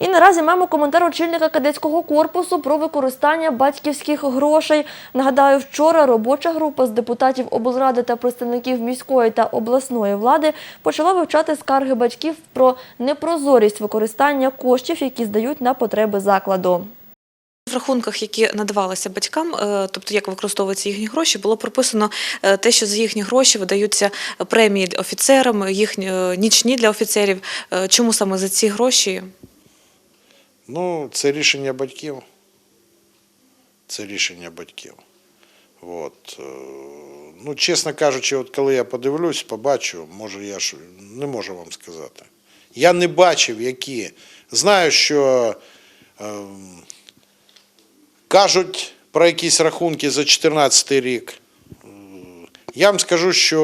І наразі маємо коментар очільника кадетського корпусу про використання батьківських грошей. Нагадаю, вчора робоча група з депутатів облради та представників міської та обласної влади почала вивчати скарги батьків про непрозорість використання коштів, які здають на потреби закладу. В рахунках, які надавалися батькам, е, тобто як використовуються їхні гроші, було прописано е, те, що за їхні гроші видаються премії офіцерам, їхні е, нічні для офіцерів. Чому саме за ці гроші? Ну, це рішення батьків. Це рішення батьків. От. е, Ну, чесно кажучи, от коли я подивлюсь, побачу, може я ж не можу вам сказати. Я не бачив, які. Знаю, що е, кажуть про якісь рахунки за 2014 рік. Е, Я вам скажу, що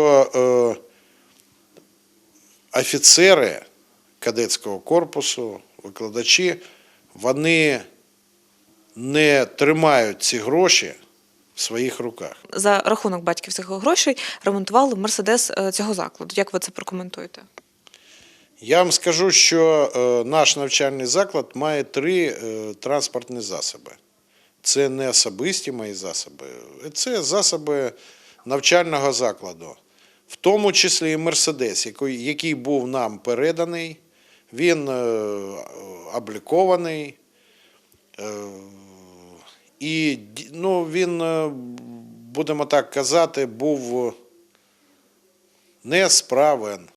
е, офіцери кадетського корпусу, викладачі, вони не тримають ці гроші в своїх руках. За рахунок батьківських грошей ремонтували мерседес е, цього закладу. Як ви це прокоментуєте? Я вам скажу, що е, наш навчальний заклад має три е, транспортні засоби. Це не особисті мої засоби, це засоби навчального закладу, в тому числі і Мерседес, який, який був нам переданий, він е, облікований. Е, і ну, він, е, будемо так казати, був несправен.